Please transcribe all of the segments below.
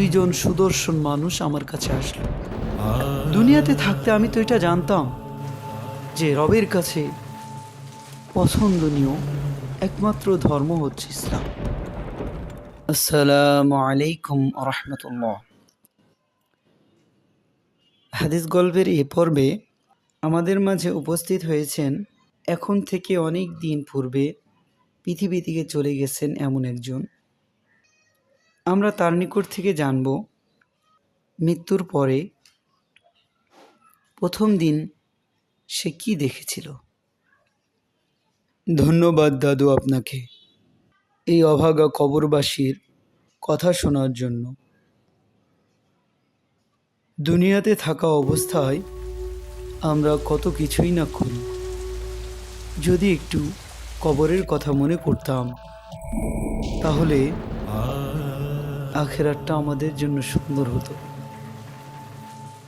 দুইজন সুদর্শন মানুষ আমার কাছে আসলো। দুনিয়াতে থাকতে আমি তো এটা জানতাম যে রবের কাছে পছন্দনীয় একমাত্র ধর্ম হচ্ছে ইসলাম। আসসালামু আলাইকুম রহমতুল্লাহ। হাদিস গল্পের এ পর্বে আমাদের মাঝে উপস্থিত হয়েছেন এখন থেকে অনেক দিন পূর্বে পৃথিবী থেকে চলে গেছেন এমন একজন আমরা তার নিকট থেকে জানব, মৃত্যুর পরে প্রথম দিন সে কি দেখেছিল। ধন্যবাদ দাদু আপনাকে এই অভাগা কবরবাসীর কথা শোনার জন্য। দুনিয়াতে থাকা অবস্থায় আমরা কত কিছুই না করি। যদি একটু কবরের কথা মনে করতাম, তাহলে আখেরাতটা আমাদের জন্য সুন্দর হতো।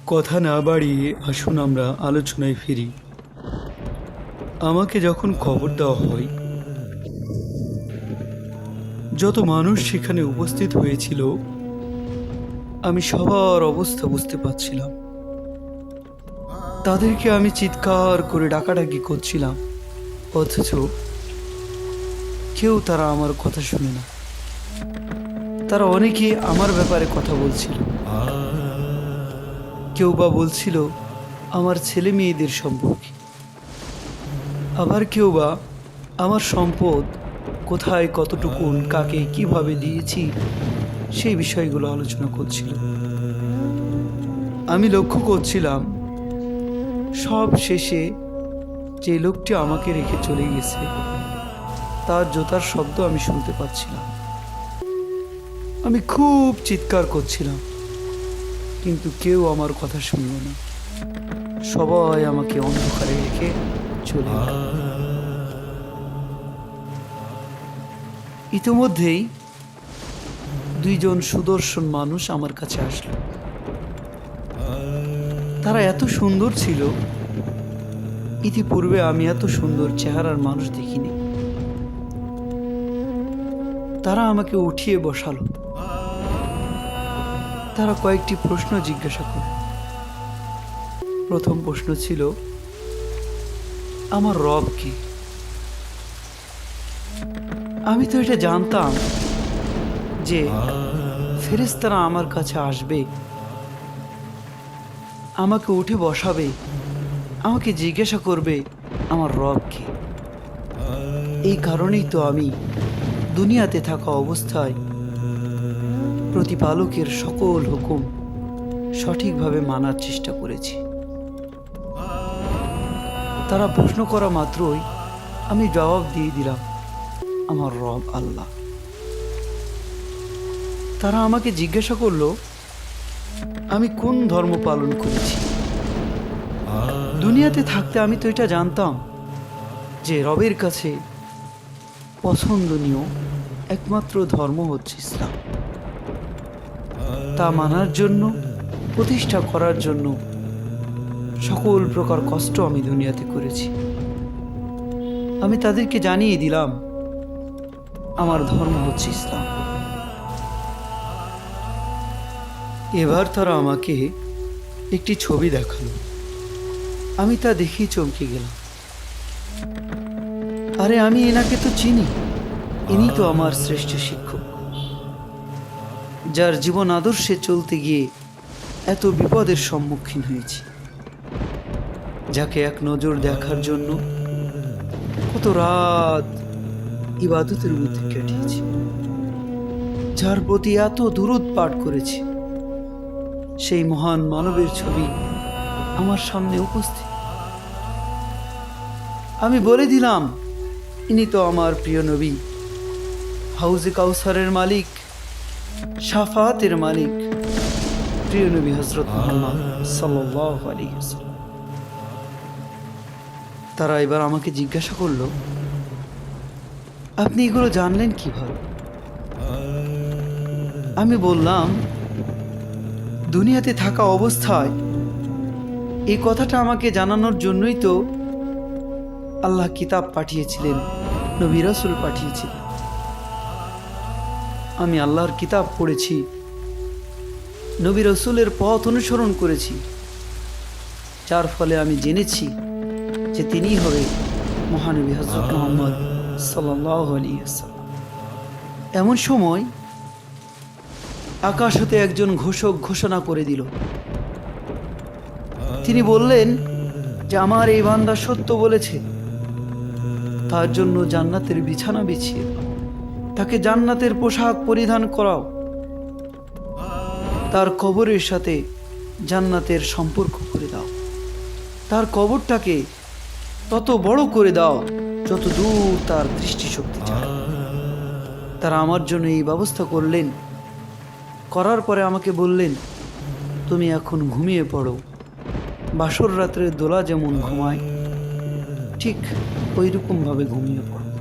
কথা না বাড়িয়ে আসুন আমরা আলোচনায় ফিরি। আমাকে যখন খবর দেওয়া হয়, যত মানুষ সেখানে উপস্থিত হয়েছিল, আমি সবার অবস্থা বুঝতে পারছিলাম। তাদেরকে আমি চিৎকার করে ডাকাডাকি করছিলাম, অথচ কেউ তারা আমার কথা শুনে না। তারা অনেকে আমার ব্যাপারে কথা বলছিল। কেউ বা বলছিল, আমার ছেলে মেয়েদের সম্পর্কে। আবার কেউ বা, আমার সম্পদ কোথায়, কতটুকুন, কাকে, কীভাবে দিয়েছি? সেই বিষয়গুলো আলোচনা করছিল। আমি লক্ষ্য করছিলাম, সব শেষে যে লোকটি আমাকে রেখে চলে গেছে, তার জোতার শব্দ আমি শুনতে পাচ্ছিলাম। আমি খুব চিৎকার করছিলাম, কিন্তু কেউ আমার কথা শুনল না। সবাই আমাকে অন্ধকারে রেখে চলে ইতিমধ্যেই দুইজন সুদর্শন মানুষ আমার কাছে আসলো। তারা এত সুন্দর ছিল, ইতিপূর্বে আমি এত সুন্দর চেহারার মানুষ দেখিনি। তারা আমাকে উঠিয়ে বসালো। তারা কয়েকটি প্রশ্ন জিজ্ঞাসা করে। প্রথম প্রশ্ন ছিল, আমার রব কি? আমি তো এটা জানতাম যে ফেরেস্তারা আমার কাছে আসবে, আমাকে উঠে বসাবে, আমাকে জিজ্ঞাসা করবে, আমার রব কি? এই কারণেই তো আমি দুনিয়াতে থাকা অবস্থায় প্রতিপালকের সকল হুকুম সঠিকভাবে মানার চেষ্টা করেছি। তারা প্রশ্ন করা মাত্রই আমি জবাব দিয়ে দিলাম, আমার রব আল্লাহ। তারা আমাকে জিজ্ঞাসা করল, আমি কোন ধর্ম পালন করেছি? দুনিয়াতে থাকতে আমি তো এটা জানতাম যে রবের কাছে পছন্দনীয় একমাত্র ধর্ম হচ্ছে ইসলাম। তা মানার জন্য, প্রতিষ্ঠা করার জন্য সকল প্রকার কষ্ট আমি দুনিয়াতে করেছি। আমি তাদেরকে জানিয়ে দিলাম, আমার ধর্ম হচ্ছে ইসলাম। এবার তারা আমাকে একটি ছবি দেখাল। আমি তা দেখেই চমকে গেলাম। আরে আমি এনাকে তো চিনি। ইনি তো আমার শ্রেষ্ঠ শিক্ষক। যার জীবন আদর্শে চলতে গিয়ে এত বিপদের সম্মুখীন হয়েছি। যাকে এক নজর দেখার জন্য কত রাত ইবাদতের মধ্যে কাটিয়েছি। যার প্রতি এত দূরত পাঠ করেছি। সেই মহান মানবের ছবি আমার সামনে উপস্থিত। আমি বলে দিলাম ইনি তো আমার প্রিয় নবী। হাউজে কাউসারের মালিক সাফাতের মালিক। প্রিয় নবী হজরত। তারা এবার আমাকে জিজ্ঞাসা করল, আপনি এগুলো জানলেন কীভাবে? আমি বললাম, দুনিয়াতে থাকা অবস্থায় এই কথাটা আমাকে জানানোর জন্যই তো আল্লাহ কিতাব পাঠিয়েছিলেন, নবী রাসূল পাঠিয়েছিলেন। আমি আল্লাহর কিতাব পড়েছি, নবী রসুলের পথ অনুসরণ করেছি, যার ফলে আমি জেনেছি যে তিনিই হবে মহানবী হজরত মোহাম্মদ সাল্লাহ এমন সময় আকাশ হতে একজন ঘোষক ঘোষণা করে দিল। তিনি বললেন, যে আমার এই বান্দা সত্য বলেছে তার জন্য জান্নাতের বিছানা বিছিয়ে। তাকে জান্নাতের পোশাক পরিধান করাও। তার কবরের সাথে জান্নাতের সম্পর্ক করে দাও। তার কবরটাকে তত বড় করে দাও যত দূর তার দৃষ্টিশক্তি যায়। তারা আমার জন্য এই ব্যবস্থা করলেন। করার পরে আমাকে বললেন, তুমি এখন ঘুমিয়ে পড়ো। বাসর রাত্রে দোলা যেমন ঘুমায় ঠিক ওই রকমভাবে ঘুমিয়ে পড়ো।